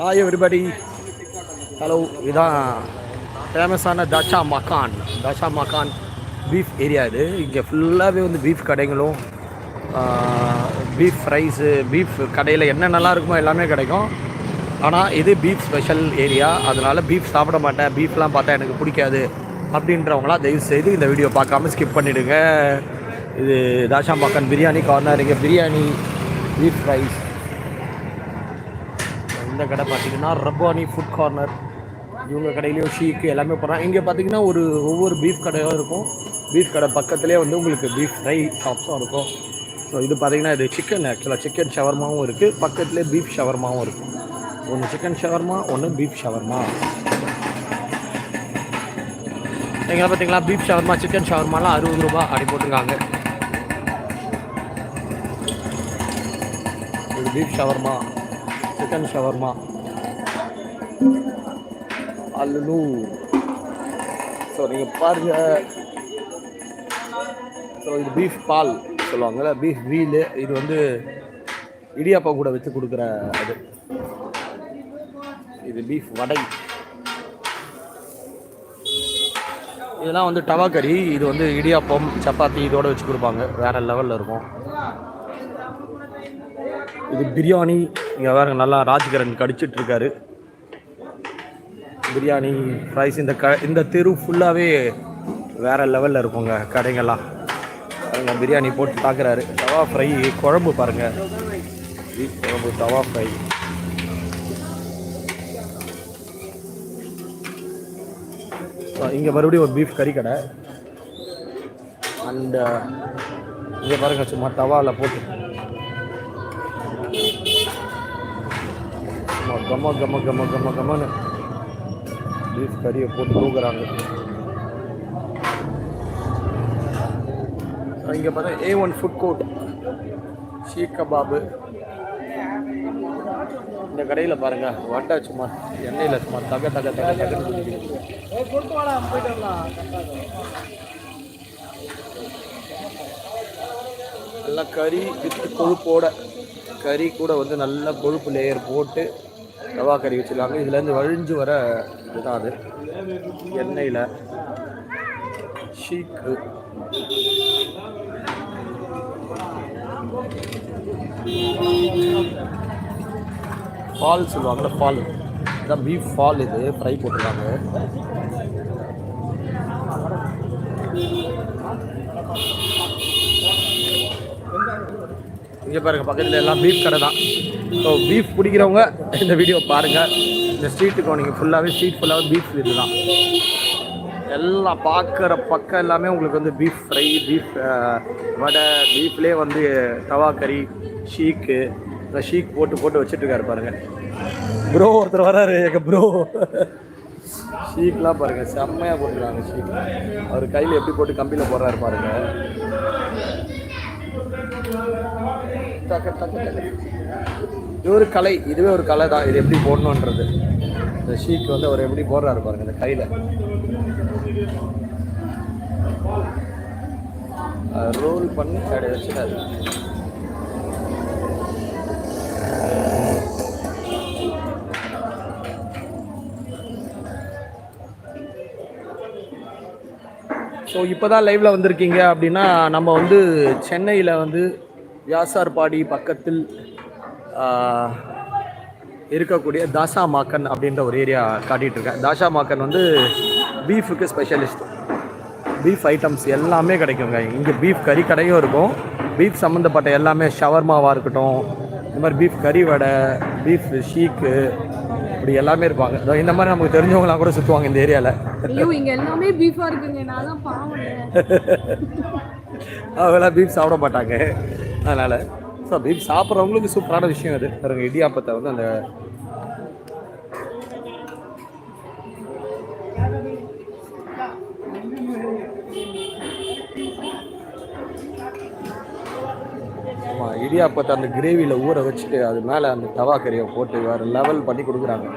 Hi everybody hello இதான் ஃபேமஸான தாஷா மக்கான் தாஷா மக்கான் beef area இது. இங்கே ஃபுல்லாகவே வந்து பீஃப் கடைகளும் பீஃப் ஃப்ரைஸு பீஃப் கடையில் என்னென்னலாம் இருக்குமோ எல்லாமே கிடைக்கும். ஆனால் இது பீஃப் ஸ்பெஷல் ஏரியா அதனால் பீஃப் சாப்பிட மாட்டேன். பீஃப்லாம் பார்த்தா எனக்கு பிடிக்காது அப்படின்றவங்களாம் தயவு செய்து இந்த வீடியோ பார்க்காம ஸ்கிப் பண்ணிவிடுங்க இது தாஷா மக்கான் பிரியாணி கார்னர் இங்கே பிரியாணி பீஃப் ஃப்ரைஸ் இந்த கடை பார்த்தீங்கன்னா ரப்பானி ஃபுட் கார்னர் இவங்க கடையிலையும் ஷீக்கு எல்லாமே போகிறாங்க இங்கே பார்த்தீங்கன்னா ஒரு ஒவ்வொரு பீஃப் கடையும் இருக்கும். பீஃப் கடை பக்கத்துலேயே வந்து உங்களுக்கு பீஃப் ஃப்ரை ஷாப்ஸும் இருக்கும். ஸோ இது பார்த்தீங்கன்னா இது சிக்கன் ஆக்சுவலாக சிக்கன் ஷவர்மாவும் இருக்குது பக்கத்துலேயே பீஃப் ஷவர்மாவும் இருக்கும் ஒன்று சிக்கன் ஷவர்மா ஒன்று பீஃப் ஷவர்மா எங்களை பார்த்தீங்களா பீஃப் ஷவர்மா சிக்கன் ஷவர்மாலாம் அறுபது ரூபா அப்படி போட்டிருக்காங்க. இது பீஃப் ஷவர்மா சிக்கன் ஷவர்மா அல்லு ஸோ நீங்கள் பாருங்க. ஸோ இது பீஃப் பால் சொல்லுவாங்கல்ல பீஃப் வீலு இது வந்து இடியாப்பம் கூட வச்சு கொடுக்குற அது. இது பீஃப் வடை. இதெல்லாம் வந்து டவா கறி இது வந்து இடியாப்பம் சப்பாத்தி இதோடு வச்சு கொடுப்பாங்க. வேறு லெவலில் இருக்கும். இது பிரியாணி. இங்கே வேற நல்லா ராஜ்கரன் கடிச்சிட்டு இருக்காரு பிரியாணி ஃப்ரைஸ் இந்த க இந்த தெரு ஃபுல்லாகவே வேற லெவலில் இருக்குங்க கடைங்கள்லாம் பாருங்க பிரியாணி போட்டு பார்க்குறாரு தவா ஃப்ரை குழம்பு பாருங்க. பீஃப் குழம்பு தவா ஃப்ரை இங்கே மறுபடியும் ஒரு பீஃப் கறி கடை. அண்ட் இங்கே பாருங்க சும்மா தவாவில் போட்டு. சும்மா கம கம கம கம கமன்னு பீஃப் கறியை போட்டு தூக்குறாங்க இங்கே பார்த்தா ஏ ஒன் ஃபுட் கோர்ட் ஷீக் கபாபு இந்த கடையில் பாருங்க வட்டை சும்மா எண்ணெயில் சும்மா தக தக தக தகன்னு நல்லா கறி வித்து கொழுப்போட கறி கூட வந்து நல்லா கொழுப்பு லேயர் போட்டு ரவா கறி வச்சுருக்காங்க இதுலேருந்து வழிஞ்சு வர இதுதான் அது. எண்ணெயில் ஷீக்கு. ஃபால் சொல்லுவாங்கள்ல ஃபால் இதான் பீஃப் ஃபால் இது ஃப்ரை போட்டிருக்காங்க. இங்கே பாருங்க பக்கத்தில் எல்லாம் பீஃப் கடை தான். ஸோ பீஃப் பிடிக்கிறவங்க இந்த வீடியோ பாருங்கள் இந்த ஸ்ட்ரீட்டுக்கு நீங்கள் ஃபுல்லாகவே ஸ்ட்ரீட் ஃபுல்லாகவே பீஃப் இது தான். எல்லாம் பார்க்குற பக்கம் எல்லாமே உங்களுக்கு வந்து பீஃப் ஃப்ரை பீஃப் வடை பீஃப்லேயே வந்து தவா கறி ஷீக்கு இந்த ஷீக் போட்டு போட்டு வச்சுட்டு பாருங்கள் பாருங்க. ப்ரோ ஒருத்தர் வராரு எங்கள் ப்ரோ ஷீக்லாம் பாருங்க செம்மையாக போட்டுருக்காங்க ஷீக் அவர் கையில் எப்படி போட்டு கம்பியில் போடுறாரு பாருங்கள் இது ஒரு கலை இதுவே ஒரு கலை தான். இது எப்படி போடணுன்றது இந்த ஷீக் வந்து அவர் எப்படி போடுறாரு பாருங்க இந்த கையில். ரோல் பண்ணி கடை வச்சுட்டாரு ஸோ இப்போ தான் லைவில் வந்திருக்கீங்க அப்படின்னா நம்ம வந்து சென்னையில் வந்து வியாசார்பாடி பக்கத்தில் இருக்கக்கூடிய தாசா மாக்கன் அப்படின்ற ஒரு ஏரியா காட்டிகிட்டு இருக்கேன். தாஷா மாக்கன் வந்து பீஃபுக்கு ஸ்பெஷலிஸ்ட் பீஃப் ஐட்டம்ஸ் எல்லாமே கிடைக்குங்க. இங்கே பீஃப் கறி கடையும் இருக்கும். பீஃப் சம்மந்தப்பட்ட எல்லாமே ஷவர்மாவாக இருக்கட்டும் இந்த மாதிரி பீஃப் கறி வடை பீஃப் ஷீக்கு இப்படி எல்லாமே இருப்பாங்க. இந்த மாதிரி நமக்கு தெரிஞ்சவங்களாம் கூட சுற்றுவாங்க இந்த ஏரியாவில் இங்க எல்லாமே பீஃபா இருக்குங்க. நான் தான் பாவம். அவங்களாம் பீஃப் சாப்பிட மாட்டாங்க. அதனால் ஸோ பீஃப் சாப்பிட்றவங்களுக்கு சூப்பரான விஷயம் அது. பாருங்க இடியாப்பத்தை வந்து அந்த ஆமாம் இடியாப்பத்தை அந்த கிரேவியில் ஊற வச்சுட்டு அது மேலே அந்த தவா கறியை போட்டு வேறு லெவல் பண்ணி கொடுக்குறாங்க.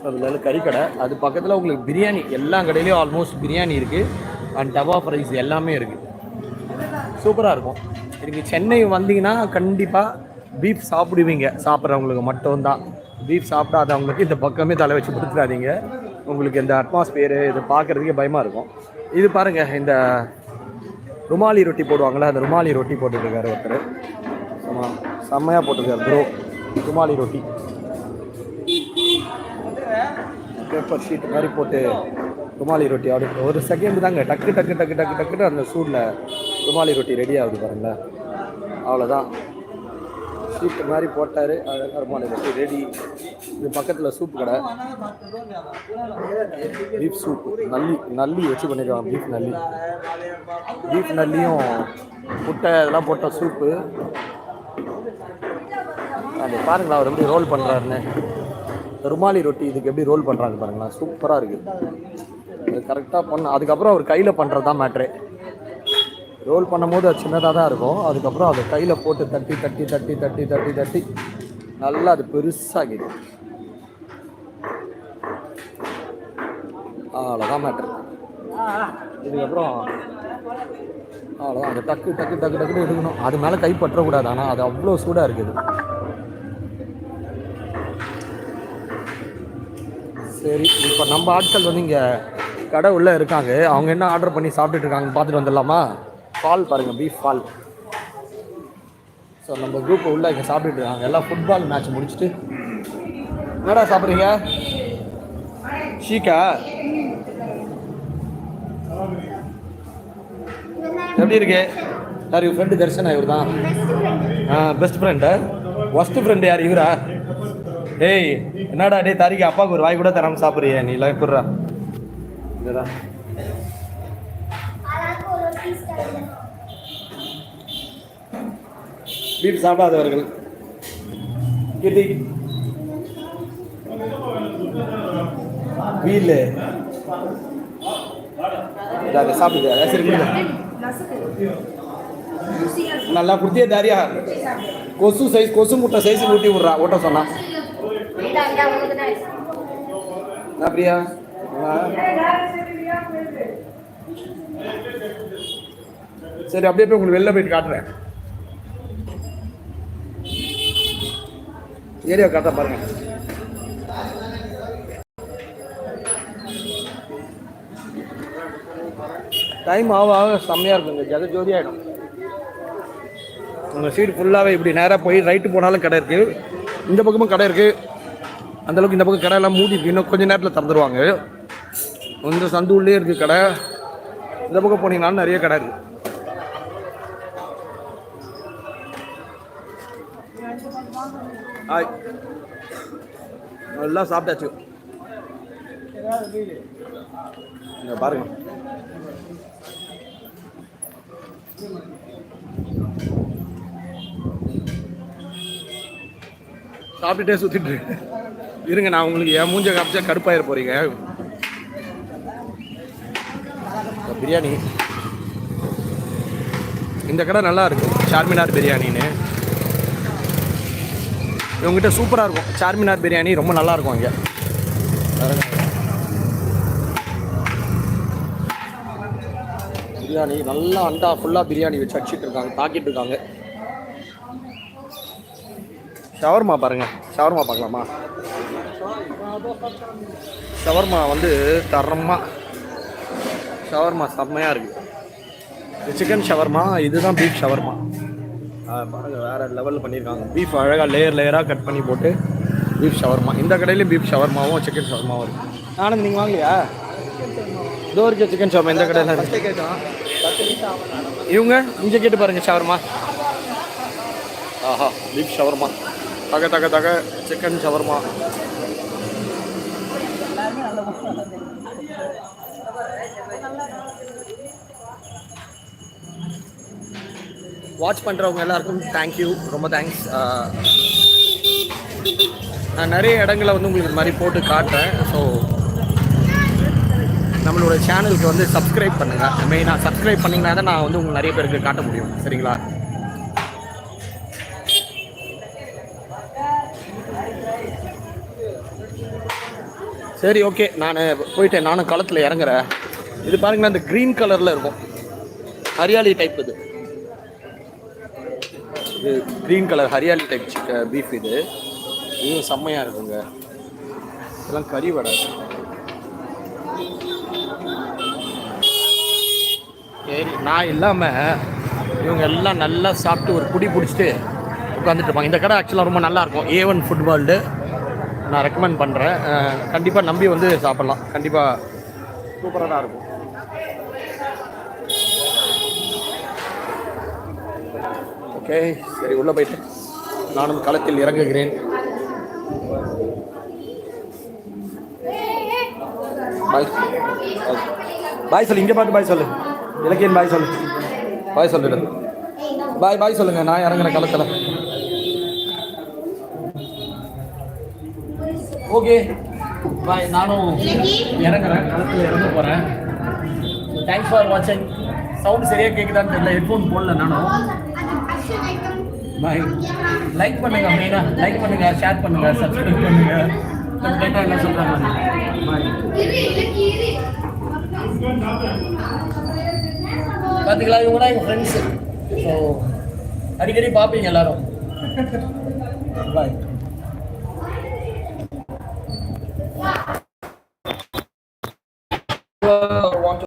ஸோ அதில் கறிக்கடை அது பக்கத்தில் உங்களுக்கு பிரியாணி எல்லா கடையிலையும் ஆல்மோஸ்ட் பிரியாணி இருக்குது அண்ட் தவா ஃப்ரைஸ் எல்லாமே இருக்குது சூப்பராக இருக்கும். நீங்கள் சென்னை வந்தீங்கன்னா கண்டிப்பாக பீஃப் சாப்பிடுவீங்க. சாப்பிட்றவங்களுக்கு மட்டும்தான். பீஃப் சாப்பிடாதவங்களுக்கு இந்த பக்கமே தலை வச்சு கொடுத்துடாதீங்க. உங்களுக்கு இந்த அட்மாஸ்பியரு இது பார்க்குறதுக்கே பயமாக இருக்கும். இது பாருங்கள் இந்த ருமாலி ரொட்டி போடுவாங்களே அந்த ருமாலி ரொட்டி போட்டுருக்காரு ஒருத்தர். ஆமாம் செம்மையாக போட்டிருக்காரு ப்ரோ ருமாலி ரொட்டி. பேப்பர் ஷீட் மாதிரி போட்டு ருமாலி ரொட்டி அப்படி ஒரு செகண்ட் தாங்க. டக்கு டக்கு டக்கு டக்கு டக்குன்னு அந்த சூடில் ருமாலி ரொட்டி ரெடி ஆகுது பாருங்களேன். அவ்வளோதான் ஷீட் மாதிரி போட்டார். அழகாக ருமாலி ரொட்டி ரெடி இது பக்கத்தில் சூப் கடை. பீஃப் சூப் நல்லி நல்லி வச்சு பண்ணிடுவாங்க பீஃப் நல்லி. பீஃப் நல்லியும் முட்டை இதெல்லாம் போட்ட சூப்பு அது பாருங்களா அவர் எப்படி ரோல் பண்ணுறாருன்னு ருமாலி ரொட்டி இதுக்கு எப்படி ரோல் பண்ணுறாங்க பாருங்களா சூப்பராக இருக்குது அது கரெக்டாக பண்ண அதுக்கப்புறம் அவர் கையில் பண்ணுறது தான் மேட்ரு ரோல் பண்ணும்போது அது சின்னதாக தான் இருக்கும். அதுக்கப்புறம் அதை கையில் போட்டு தட்டி தட்டி தட்டி தட்டி தட்டி தட்டி நல்லா அது பெருசாகிடும் அவ்வளோதான் மேட்ரு இதுக்கப்புறம் அவ்வளோதான் அந்த டக்கு டக்கு டக்கு டக்குன்னு எடுக்கணும். அது மேலே கை பற்றக்கூடாது. ஆனால் அது அவ்வளோ சூடாக இருக்குது சரி இப்போ நம்ம ஆட்கள் வந்து இங்கே கடை உள்ளே இருக்காங்க. அவங்க என்ன ஆர்டர் பண்ணி சாப்பிட்டுட்டு இருக்காங்க பார்த்துட்டு வந்துடலாமா? ஃபால் பாருங்கள் பீஃப் ஃபால் ஸோ நம்ம குரூப் உள்ள இங்கே சாப்பிட்டுட்டு இருக்காங்க. எல்லாம் ஃபுட்பால் மேட்ச் முடிச்சுட்டு. என்னடா சாப்பிட்றீங்க? ஷீக்கா எப்படி இருக்கு? யார் இவர் ஃப்ரெண்டு தர்ஷனா இவர் தான்? ஆ பெஸ்ட் ஃப்ரெண்டு ஒஸ்ட் ஃப்ரெண்டு யார் இவரா? ஏய் என்னடா டேய் தாரிக்கு அப்பாவுக்கு ஒரு வாய் கூட தராமல் சாப்பிட்றியா நீ எல்லாம் எப்பட்றா இதுதான் பீஃப் சாப்பிடாதவர்கள் கிட்டி வீல் சாப்பிடுது சரி நல்லா குடுத்திய தாரியா? கொசு சைஸ் கொசு முட்டை சைஸ் ஊட்டி விட்றா ஓட்ட சொன்னா. அப்படியா சரி அப்படியே போய் உங்களுக்கு வெளில போயிட்டு காட்டுறேன். ஏரியா காட்ட பாருங்க. டைம் ஆக ஆக செம்மையாக இருக்குங்க ஜெகஜோதி ஆகிடும் உங்கள் சீடு ஃபுல்லாகவே இப்படி நேராக போய் ரைட்டு போனாலும் கடை இருக்குது இந்த பக்கமும் கடை இருக்குது அந்தளவுக்கு இந்த பக்கம் கடையெல்லாம் மூடி இன்னும் கொஞ்சம் நேரத்தில் திறந்துருவாங்க. இந்த சந்து உள்ளே இருக்குது கடை. இந்த பக்கம் போனீங்கன்னாலும் நிறைய கடை இருக்குது ஹாய் நல்லா சாப்பிட்டாச்சு. பாருங்க. சாப்பிட்டுட்டே சுத்திட்டு இருங்க நான் உங்களுக்கு என் மூஞ்ச காமிச்சா கடுப்பாயிர போறீங்க. பிரியாணி. இந்த கடை நல்லா இருக்கு. சார்மினார் பிரியாணின்னு. இவங்ககிட்ட சூப்பராக இருக்கும். சார்மினார் பிரியாணி ரொம்ப நல்லா இருக்கும் இங்கே பிரியாணி நல்லா அண்டா ஃபுல்லாக பிரியாணி வச்சு அடிச்சிட்டு இருக்காங்க தாக்கிட்டு இருக்காங்க. ஷவர்மா பாருங்கள் ஷவர்மா பார்க்கலாமா? ஷவர்மா வந்து தரமாக ஷவர்மா செம்மையாக இருக்குது சிக்கன் ஷவர்மா இதுதான் பீஃப் ஷவர்மா. பாருங்க வேற லெவலில் பண்ணியிருக்காங்க பீஃப் அழகாக லேயர் லேயராக கட் பண்ணி போட்டு பீஃப் ஷவர்மா இந்த கடையிலையும் பீஃப் ஷவர்மாவும் சிக்கன் ஷவர்மாவும் இருக்கு. ஆனந்த் நீங்கள் வாங்கலையா? இதோ இருக்க சிக்கன் ஷவர்மா இந்த கடையில் இவங்க? இங்கே கேட்டு பாருங்க ஷவர்மா ஆஹா பீஃப் ஷவர்மா தக தக தக சிக்கன் ஷவர்மா வாட்ச் பண்ணுறவங்க எல்லாருக்கும் தேங்க்யூ ரொம்ப தேங்க்ஸ் நான் நிறைய இடங்களை வந்து உங்களுக்கு இந்த மாதிரி போட்டு காட்டுறேன். ஸோ நம்மளோட சேனலுக்கு வந்து சப்ஸ்கிரைப் பண்ணுங்கள் மெயினாக சப்ஸ்கிரைப் பண்ணிங்கன்னா தான் நான் வந்து உங்களுக்கு நிறைய பேருக்கு காட்ட முடியும். சரிங்களா? சரி ஓகே நான் போயிட்டேன். நானும் களத்தில் இறங்குறேன். இது பாருங்களேன் இந்த க்ரீன் கலரில் இருக்கும். ஹரியாலி டைப் இது. இது green colour hariyali type beef இது. இது செம்மையாக இருக்குங்க. இதெல்லாம் கறி வடை. சரி நான் இல்லாமல் இவங்க எல்லாம் நல்லா சாப்பிட்டு ஒரு குடி பிடிச்சிட்டு உட்காந்துட்டு இருப்பாங்க. இந்த கடை ஆக்சுவலாக ரொம்ப நல்லாயிருக்கும் ஏ ஒன் ஃபுட் வேர்ல்டு நான் ரெக்கமெண்ட் பண்ணுறேன் கண்டிப்பாக நம்பி வந்து சாப்பிட்லாம். கண்டிப்பாக சூப்பராக தான் இருக்கும். ஓகே சரி உள்ளே போயிட்டு. நானும் களத்தில் இறங்குகிறேன். பாய் பாய் சொல்லு இங்கே பார்த்து பாய் சொல்லு. இலக்கியன் பாய் சொல்லு? பாய் சொல்லிடு பாய் பாய் சொல்லுங்க. நான் இறங்குறேன் களத்தில். ஓகே பாய் நானும் இறங்குறேன். களத்தில் இறங்க போகிறேன் தேங்க்ஸ் ஃபார் வாட்சிங் சவுண்ட் சரியாக கேட்குதான்னு தெரியல. ஹெட்ஃபோன் போடல நானும். பாய் லைக் பண்ணுங்க மெயினாக லைக் பண்ணுங்க ஷேர் பண்ணுங்க சப்ஸ்கிரைப் பண்ணுங்க. கேட்டால் என்ன சொல்கிறாங்க பாய் பார்த்தீங்களா இவங்க தான் எங்கள் ஃப்ரெண்ட்ஸு ஸோ அடிக்கடி பார்ப்பீங்க எல்லாரும். பாய்